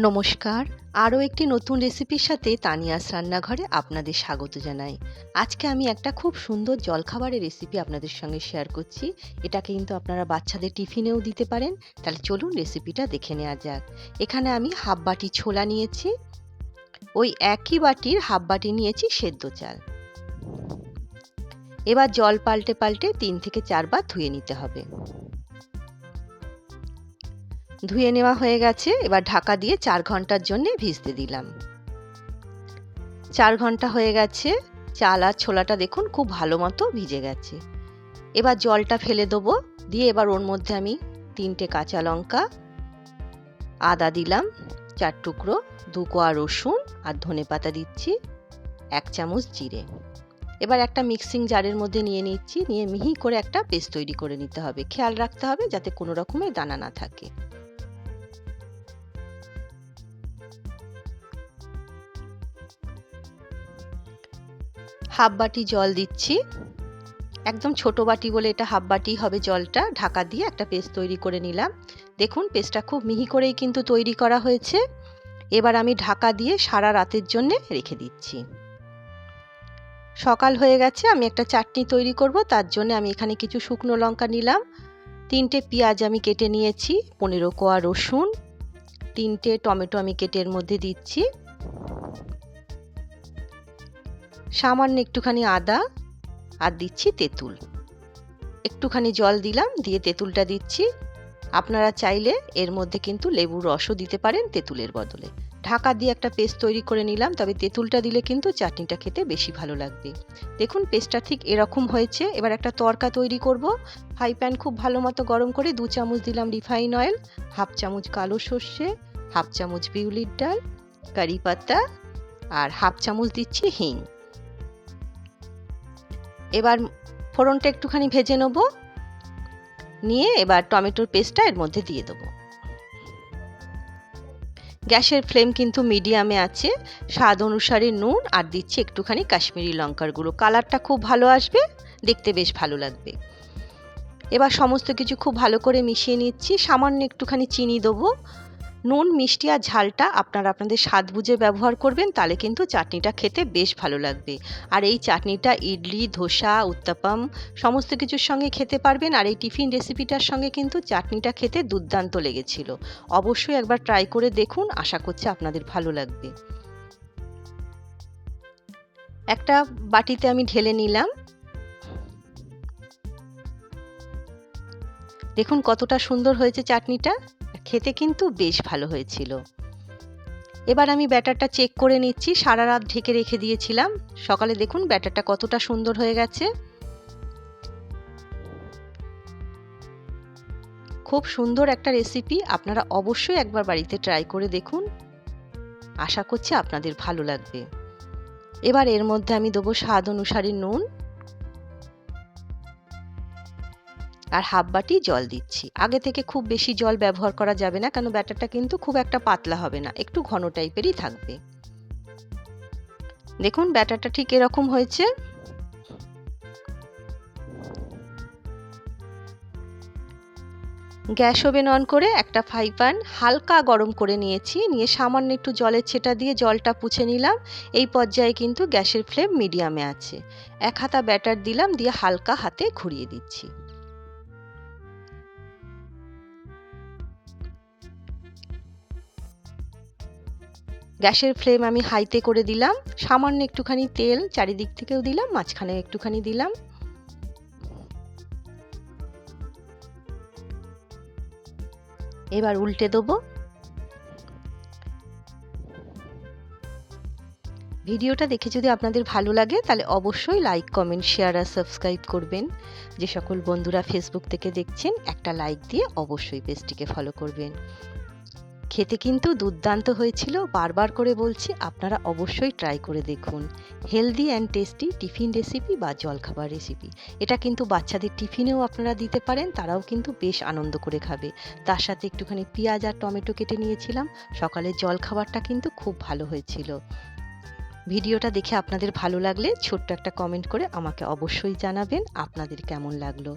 নমস্কার। আরও একটি নতুন রেসিপির সাথে তানিয়াস রান্নাঘরে আপনাদের স্বাগত জানাই। আজকে আমি একটা খুব সুন্দর জলখাবারের রেসিপি আপনাদের সঙ্গে শেয়ার করছি। এটাকে কিন্তু আপনারা বাচ্চাদের টিফিনেও দিতে পারেন। তাহলে চলুন রেসিপিটা দেখে নেওয়া যাক। এখানে আমি হাফ বাটি ছোলা নিয়েছি। ওই একই বাটির হাফ বাটি নিয়েছি সেদ্ধ চাল। এবার জল পাল্টে পাল্টে তিন থেকে চারবার ধুয়ে নিতে হবে। ধুয়ে নেওয়া হয়ে গেছে। এবার ঢাকা দিয়ে চার ঘণ্টার জন্য ভিজতে দিলাম। চার ঘণ্টা হয়ে গেছে। চাল আর ছোলাটা দেখুন খুব ভালো মতো ভিজে গেছে। এবার জলটা ফেলে দেবো। দিয়ে এবার ওর মধ্যে আমি তিনটে কাঁচা লঙ্কা, আদা দিলাম, চার টুকরো, দু কোয়া রসুন আর ধনে পাতা দিচ্ছি, এক চামচ জিরে। এবার একটা মিক্সিং জারের মধ্যে নিয়ে নিচ্ছি। নিয়ে মিহি করে একটা পেস্ট তৈরি করে নিতে হবে। খেয়াল রাখতে হবে যাতে কোনো রকমের দানা না থাকে। হাফ বাটি জল দিচ্ছি। একদম ছোট বাটি বলে এটা হাফ বাটি হবে জলটা। ঢাকা দিয়ে একটা পেস্ট তৈরি করে নিলাম। দেখুন, পেস্টটা খুব মিহি করেই কিন্তু তৈরি করা হয়েছে। এবার আমি ঢাকা দিয়ে সারা রাতের জন্য রেখে দিচ্ছি। সকাল হয়ে গেছে, আমি একটা চাটনি তৈরি করব। তার জন্য আমি এখানে কিছু শুকনো লঙ্কা নিলাম। তিনটে পেঁয়াজ আমি কেটে নিয়েছি, পনেরো কোয়া রসুন, তিনটে টমেটো আমি কেটে এর মধ্যে দিচ্ছি। সামান্য একটুখানি আদা আর দিচ্ছি তেঁতুল। একটুখানি জল দিলাম, দিয়ে তেঁতুলটা দিচ্ছি। আপনারা চাইলে এর মধ্যে কিন্তু লেবুর রসও দিতে পারেন তেঁতুলের বদলে। ঢাকা দিয়ে একটা পেস্ট তৈরি করে নিলাম, তবে তেঁতুলটা দিলে কিন্তু চাটনিটা খেতে বেশি ভালো লাগবে। দেখুন, পেস্টটা ঠিক এরকম হয়েছে। এবার একটা তরকা তৈরি করব। ফ্রাই প্যান খুব ভালো মতো গরম করে দু চামচ দিলাম রিফাইন অয়েল, হাফ চামচ কালো সর্ষে, হাফ চামচ বিউলির ডাল, কারি পাতা আর হাফ চামচ দিচ্ছি হিং। এবার ফোড়নটা একটুখানি ভেজে নেব। নিয়ে এবার টমেটোর পেস্টটা এর মধ্যে দিয়ে দেবো। গ্যাসের ফ্লেম কিন্তু মিডিয়ামে আছে। স্বাদ অনুসারে নুন আর দিচ্ছি একটুখানি কাশ্মীরি লঙ্কার গুঁড়ো। কালারটা খুব ভালো আসবে, দেখতে বেশ ভালো লাগবে। এবার সমস্ত কিছু খুব ভালো করে মিশিয়ে নিচ্ছি। সামান্য একটুখানি চিনি দেবো। নুন, মিষ্টি আর ঝালটা আপনারা আপনাদের স্বাদ বুঝে ব্যবহার করবেন, তাহলে কিন্তু চাটনিটা খেতে বেশ ভালো লাগবে। আর এই চাটনিটা ইডলি, ধোসা, উত্তাপাম সমস্ত কিছুর সঙ্গে খেতে পারবেন, আর এই টিফিন রেসিপিটার সঙ্গে কিন্তু চাটনিটা খেতে দুর্দান্ত লেগেছিল। অবশ্যই একবার ট্রাই করে দেখুন, আশা করছি আপনাদের ভালো লাগবে। একটা বাটিতে আমি ঢেলে নিলাম। দেখুন কতটা সুন্দর হয়েছে চাটনিটা। খেতে কিন্তু বেশ ভালো হয়েছিল। এবার আমি ব্যাটারটা চেক করে নিচ্ছি, সারা রাত ঢেকে রেখে দিয়েছিলাম। সকালে দেখুন ব্যাটারটা কতটা সুন্দর হয়ে গেছে। খুব সুন্দর একটা রেসিপি আপনারা অবশ্যই একবার বাড়িতে ট্রাই করে দেখুন। আশা করছি আপনাদের ভালো লাগবে। এবার এর মধ্যে আমি দেবো স্বাদ অনুসারে নুন। আর হাফ বাটি জল দিচ্ছি। আগে থেকে খুব বেশি জল ব্যবহার করা যাবে না, কেন ব্যাটারটা কিন্তু খুব একটা পাতলা হবে না, একটু ঘন টাইপেরই থাকবে। দেখুন, ব্যাটারটা ঠিক এরকম হয়েছে। গ্যাস ওভেন অন করে একটা ফ্রাই প্যান হালকা গরম করে নিয়েছি, নিয়ে সামান্য একটু জলের ছেটা দিয়ে জলটা পুছে নিলাম। এই পর্যায়ে কিন্তু গ্যাসের ফ্লেম মিডিয়ামে আছে। এক হাতা ব্যাটার দিলাম, দিয়ে হালকা হাতে ঘুরিয়ে দিচ্ছি। গ্যাসের ফ্লেম আমি হাইতে করে দিলাম, সামান্য একটুখানি তেল চারিদিক থেকেও দিলাম, মাঝখানে একটুখানি দিলাম। এবার উল্টে দেবো। ভিডিওটা দেখে যদি আপনাদের ভালো লাগে, তাহলে অবশ্যই লাইক, কমেন্ট, শেয়ার আর সাবস্ক্রাইব করবেন। যে সকল বন্ধুরা ফেসবুক থেকে দেখছেন, একটা লাইক দিয়ে অবশ্যই পেজটিকে ফলো করবেন। খেতে কিন্তু দুর্দান্ত হয়েছিল। বারবার করে বলছি, আপনারা অবশ্যই ট্রাই করে দেখুন। Healthy and tasty tiffin recipe বা জলখাবার রেসিপি এটা কিন্তু বাচ্চাদের টিফিনেও আপনারা দিতে পারেন, তারাও কিন্তু বেশ আনন্দ করে খাবে। তার সাথে একটুখানি পেঁয়াজ আর টমেটো কেটে নিয়েছিলাম। সকালের জলখাবারটা কিন্তু খুব ভালো হয়েছিল। ভিডিওটা দেখে আপনাদের ভালো লাগলে ছোট্ট একটা কমেন্ট করে আমাকে অবশ্যই জানাবেন, আপনাদের কেমন লাগল।